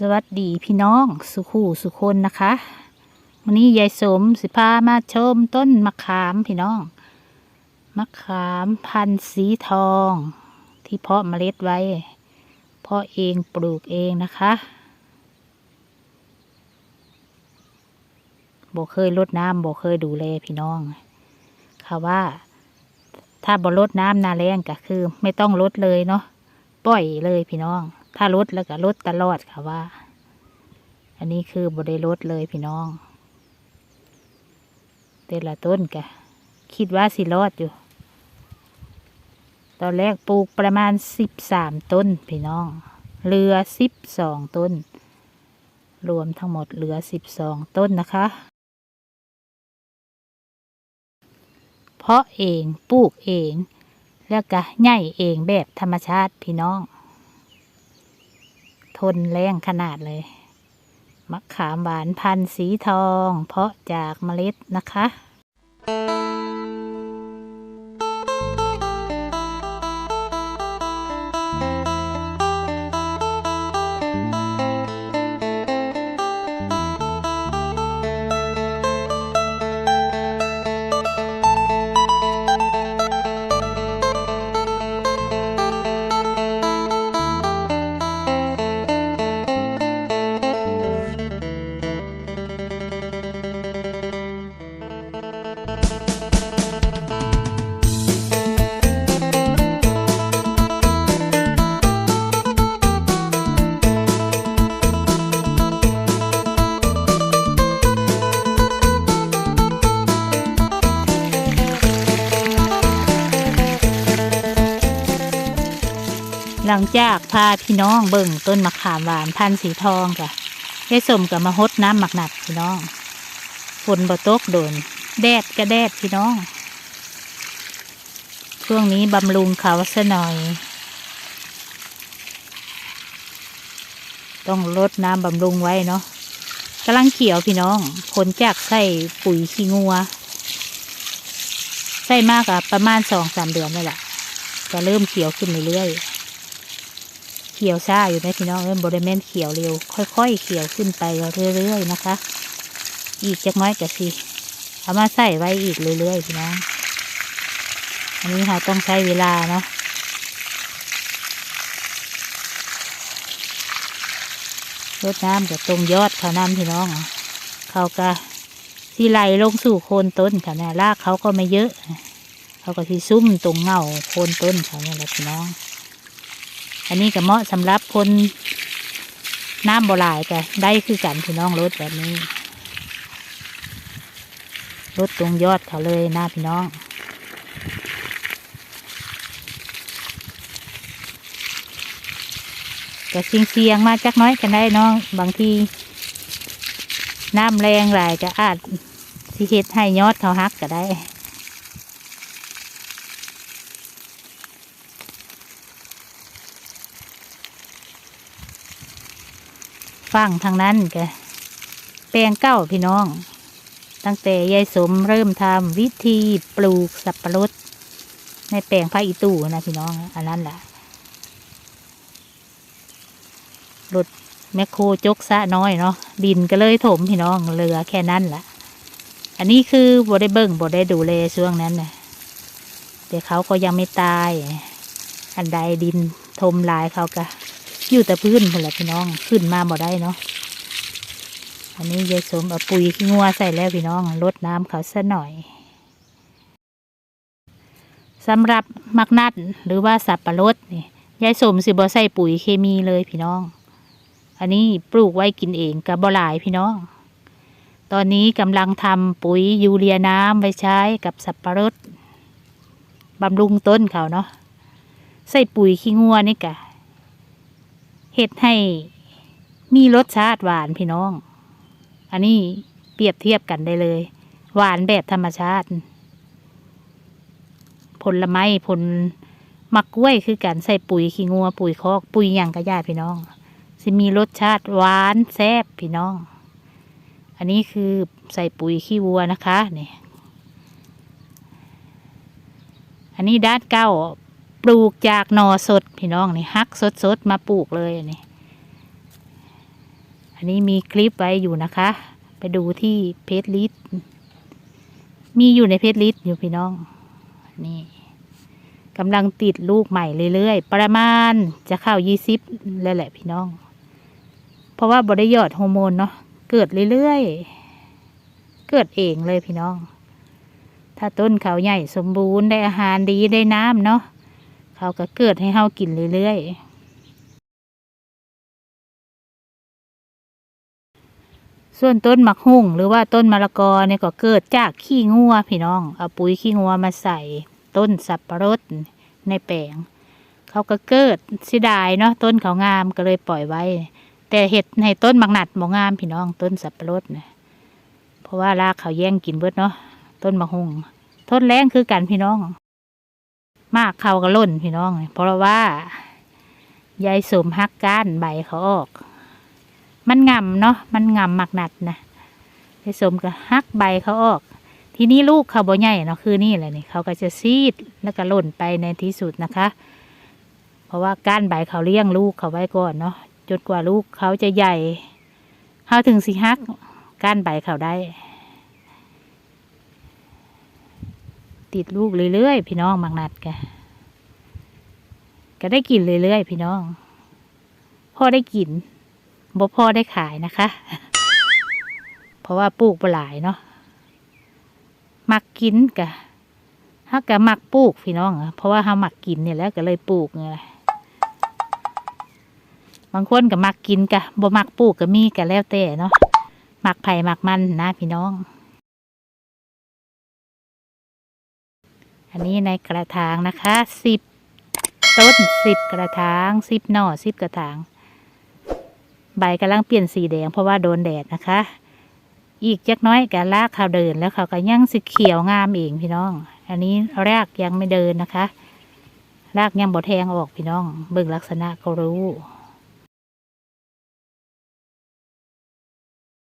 สวัสดีพี่น้องสุขูสุคนนะคะวันนี้ยายสมสิพามาชมต้นมะขามพี่น้อง มะขามพันธุ์สีทอง ที่เพาะเมล็ดไว้ เพาะเองปลูกเองนะคะบ่เคยรดน้ำบ่เคยดูแลพี่น้อง ค่ะว่า ถ้าบ่รดน้ำนาแรงก็คือ ไม่ต้องรดเลยเนาะปล่อยเลยพี่น้อง ถ้ารดแล้วก็รดตลอดค่ะว่า อันนี้คือบได้รดเลยพี่น้อง แต่ละต้นกะคิดว่าสิรอดอยู่ ตอนแรกปลูกประมาณสิบสามต้นพี่น้องเหลือสิบสองต้น รวมทั้งหมดเหลือสิบสองต้นนะคะ เพาะเองปลูกเอง แล้วก็ใหญ่เองแบบธรรมชาติพี่น้อง ทนแรงขนาดเลย มะขามหวานพันธุ์สีทอง เพาะจากเมล็ดนะคะ หลังจากพาพี่น้องเบิ่งต้นมะขามหวานพันสีทองค่ะได้สมกับมาฮดน้ำหมักหนักพี่น้อง ฝนบ่ตกโดน แดดก็แดดพี่น้อง ช่วงนี้บำรุงเขาซะหน่อย ต้องลดน้ำบำรุงไว้เนาะกำลังเขียวพี่น้องผลจากใส่ปุ๋ยขี้งัว ใส่มากอะประมาณสองสามเดือนนี่แหละจะเริ่มเขียวขึ้นเรื่อยๆ ขียวช้าอยู่นะพี่น้องเอ้ยบริเวณเขียวเร็ว ค่อย ๆ เขียวขึ้นไปเรื่อยๆนะคะ อีกจักน้อยก็สิเอามาใส่ไว้อีกเรื่อยๆพี่น้องอันนี้เราต้องใช้เวลาเนาะรดน้ำกับตรงยอดเขาน้ำพี่น้องเขาก็ที่ไหลลงสู่โคนต้นค่ะเนี่รากเขาก็ไม่เยอะ เขาก็ที่ซุ่มตรงเงาโคนต้นเขาเนี่ยแหละพี่น้อง อันนี้ก็เหมาะสำหรับคนน้ำบลายก็ได้คือกันพี่น้องรดแบบนี้รดตรงยอดเขาเลยนะพี่น้อง ก็เสียงเสียงมาจักน้อยกันได้เน้อง บางทีน้ำแรงหลายก็อาจสิเฮ็ดให้ยอดเขาหักก็ได้ ฟังทางนั้นแกแปลงเก้าพี่น้อง ตั้งแต่ยายสมเริ่มทำวิธีปลูกสับปะรด ในแปลงพระอีตู่นะพี่น้อง อันนั้นแหละรถแมคโครจกซะน้อยเนาะดินก็เลยถมพี่น้องเหลือแค่นั้นแหละอันนี้คือบได้เบิ่งบได้ดูแลช่วงนั้นนะแต่เขาก็ยังไม่ตาย อันใดดินถมลายเขาก็ อยู่แต่พื้นคนละพี่น้อง ขึ้นมาบ่ได้เนาะอันนี้ยายสมเอาปุ๋ยขี้งัวใส่แล้วพี่น้องลดน้ำเขาซะหน่อยสำหรับมักนัดหรือว่าสับปะรดนี่ยายสมสิบ่ใส่ปุ๋ยเคมีเลยพี่น้อง อันนี้ปลูกไว้กินเองกับบ่หลายพี่น้อง ตอนนี้กำลังทำปุ๋ยยูเรียน้ำไว้ใช้กับสับปะรดบำรุงต้นเขาเนาะใส่ปุ๋ยขี้งัวนี่กะ เห็ดให้มีรสชาติหวานพี่น้อง อันนี้เปรียบเทียบกันได้เลย หวานแบบธรรมชาติ ผลไม้ผลมักกล้วยคือการใส่ปุ๋ยขี้งัวปุ๋ยคอกปุ๋ยยังกระยาพี่น้องสิมีรสชาติหวานแซ่บพี่น้อง อันนี้คือใส่ปุ๋ยขี้วัวนะคะเนี่ยอันนี้ด้านเก้า ปลูกจากหนอสดพี่น้องนี่ฮักสดสดมาปลูกเลยนี่ อันนี้มีคลิปไว้อยู่นะคะ ไปดูที่เพจลิสต์มีอยู่ในเพจลิสต์อยู่พี่น้อง นี่กำลังติดลูกใหม่เรื่อยๆ ประมาณจะเข้ายี่สิบแล้วแหละพี่น้อง เพราะว่าบได้หยอดฮอร์โมนเนาะเกิดเรื่อยๆ เกิดเองเลยพี่น้อง ถ้าต้นเขาใหญ่สมบูรณ์ได้อาหารดีได้น้ำเนาะ เขาก็เกิดให้เฮากินเรื่อยๆ ส่วนต้นมักหุ่งหรือว่าต้นมะละกอเนี่ยก็เกิดจากขี้งัวพี่น้อง เอาปุ๋ยขี้งัวมาใส่ต้นสับปะรดในแปลง เขาก็เกิดเสียดายเนาะต้นเขางามก็เลยปล่อยไว้ แต่เห็ดให้ต้นมักหนัดบ่งามพี่น้องต้นสับปะรดนะเพราะว่ารากเขาแย่งกินเบิดเนาะต้นมะฮุ่งต้นแรงคือกันพี่น้อง มากเขาก็ล่นพี่น้อง เพราะว่ายายสมฮักก้านใบเขาออก มันงำเนาะมันงำมักหนัดนะยายสมก็ฮักใบเขาออก ทีนี้ลูกเขาบ่ใหญ่เนาะคือนี่แหละนี่เขาก็จะซีดแล้วก็ล่นไปในที่สุดนะคะ เพราะว่าก้านใบเขาเลี้ยงลูกเขาไว้ก่อนเนาะจนกว่าลูกเขาจะใหญ่เขาถึงสิฮักก้านใบเขาได้ ติดลูกเรื่อยๆพี่น้องมักนัดแกก็ได้กินเรื่อยๆพี่น้อง พ่อได้กินบ่พ่อได้ขายนะคะ เพราะว่าปลูกบ่หลายเนาะมักกินกะฮักกะมักปลูกพี่น้องเพราะว่าเฮามักกินเนี่ยแล้วก็เลยปลูกไงบางคนก็มักกินกะบ่มักปลูกก็มีก็แล้วแต่เนาะมักไผ่มักมันนะพี่น้อง อันนี้ในกระถางนะคะสิบต้นสิบกระถางสิบหน่อสิบกระถาง ใบกำลังเปลี่ยนสีแดงเพราะว่าโดนแดดนะคะ อีกจักน้อยกะลากเขาเดินแล้วเขาก็ยังสีเขียวงามเองพี่น้อง อันนี้รากยังไม่เดินนะคะ รากยังบ่แทงออกพี่น้องเบิ่งลักษณะก็รู้